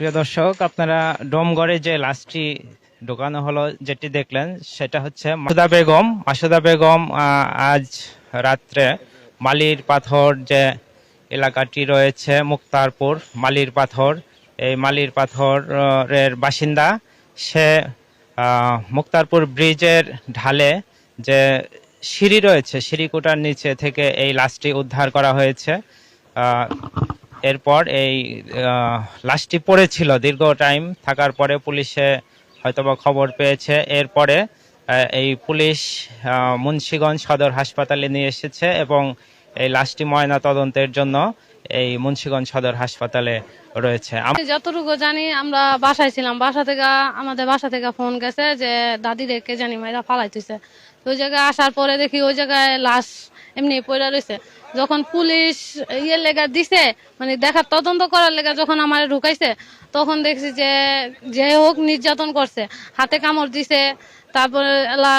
প্রিয় দর্শক, আপনারা ডোমগড়ে যে লাশটি ঢোকানো হলো, যেটি দেখলেন, সেটা হচ্ছে মাসুদা বেগম। মাসুদা বেগম আজ রাত্রে মালির পাথর যে এলাকাটি রয়েছে, মুক্তারপুর, মালির পাথর, এই মালির পাথরের বাসিন্দা, সে মুক্তারপুর ব্রিজের ঢালে যে সিঁড়ি রয়েছে সিঁড়িকুটার নিচে থেকে এই লাশটি উদ্ধার করা হয়েছে। এরপর এই লাশটি পড়েছিল দীর্ঘ টাইম, থাকার পরে পুলিশে হয়তোবা খবর পেয়েছে। এরপরে এই পুলিশ মুন্সিগঞ্জ সদর হাসপাতালে নিয়ে এসেছে এবং এই লাশটি ময়না তদন্তের জন্য এই মুন্সিগঞ্জ সদর হাসপাতালে রয়েছে। যতটুকু জানি, আমরা বাসায় ছিলাম। বাসা থেকে, আমাদের বাসা থেকে ফোন গেছে যে দাদি কে জানি মাইরা ফালাইতেছে। ওই জায়গায় আসার পরে দেখি ওই জায়গায় লাশ এমনি পড়ে রয়েছে। যখন পুলিশ ইয়ে লেগা দিছে মানে দেখার তদন্ত করার লেগা যখন আমার ঢুকাইছে, তখন দেখছি যে যে হোক নির্যাতন করছে। হাতে কামড় দিছে, তারপরে এলা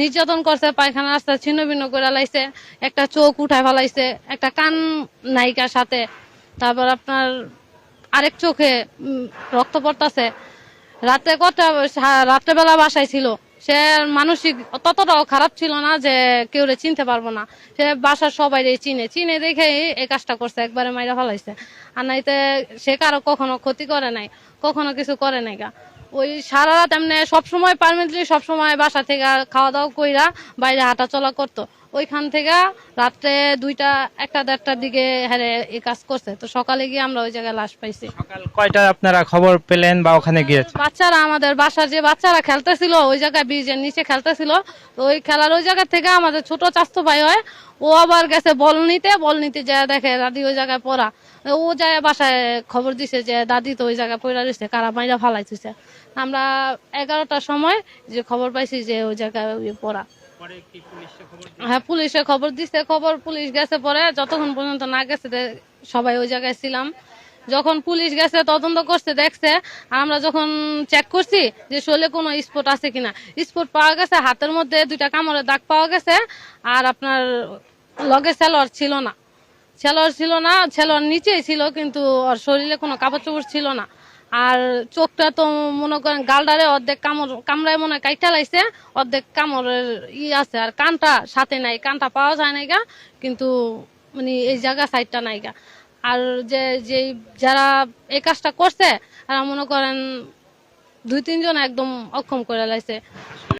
নির্যাতন করছে, পায়খানা রাস্তা ছিন্ন ভিন্ন করে লাইছে, একটা চোখ উঠায় ফেলাইছে, একটা কান নায়িকার সাথে। তারপর আপনার আরেক চোখে রক্ত পড়তেছে। রাতে কটা রাত্রেবেলা বাসায় ছিল। সে মানসিক ততটাও খারাপ ছিল না যে কেউ রে চিনতে পারব না। সে বাসার সবাই চিনে। চিনে দেখে এই কাজটা করছে, একবারে মাইরা ফেলাইছে। আর নাইতে সে কারও কখনো ক্ষতি করে নাই, কখনো কিছু করে নাই গা। ওই সারা রাত এমনি সবসময় পারমানেন্টলি সবসময় বাসা থেকে খাওয়া দাওয়া কইরা বাইরে হাঁটা চলা করতো। ওইখান থেকে রাত্রে দুইটা একটা দেড়টার দিকে হ্যারে এই কাজ করছে। তো সকালে গিয়ে আমরা ওই জায়গায় লাশ পাইছি। সকাল কয়টা আপনারা খবর পেলেন বা ওখানে গিয়েছেন? বাচ্চারা আমাদের বাসার যে বাচ্চারা খেলতেছিল ওই জায়গায় ব্রিজের নিচে খেলতেছিল। তো ওই খেলার ওই জায়গা থেকে আমাদের ছোট চাস্তো ভাই হয় ও আবার গেছে বল নিতে। বল নিতে যায় দেখে দাদি ওই জায়গায় পড়া। ও যায় বাসায় খবর দিছে যে দাদি তো ওই জায়গায় পড়া রয়েছে কারা মাইরা ফালাইছে আমরা এগারোটার সময় যে খবর পাইছি যে ওই জায়গায় পড়া। হ্যাঁ পুলিশে খবর দিছে। খবর পুলিশ গেছে পরে যতক্ষণ পর্যন্ত না গেছে সবাই ওই জায়গায় ছিলাম। যখন পুলিশ গেছে তদন্ত করছে দেখছে। আর আমরা যখন চেক করছি যে শোলে কোনো স্পট আছে কিনা। স্পট পাওয়া গেছে হাতের মধ্যে দুইটা কামড়ের দাগ পাওয়া গেছে। আর আপনার লগে সেলর ছিল না। ছেলর ছিল না, ছেলর নিচেই ছিল, কিন্তু ওর শরীরে কোনো কাপড় চোপড় ছিল না। আর চোখটা তো মনে করেন গালডারে অর্ধেক কামড়, কামড়ায় মনে হয় কাইটা লাইছে অর্ধেক কামড়ের ই আছে, আর কানটা সাথে নাই, কানটা পাওয়া যায় নাই গা, কিন্তু মানে এই জায়গা সাইডটা নাই গা। আর যে যে যারা এই কাজটা করছে, তারা মনে করেন দুই, তিনজন একদম অক্ষম করে লাইছে।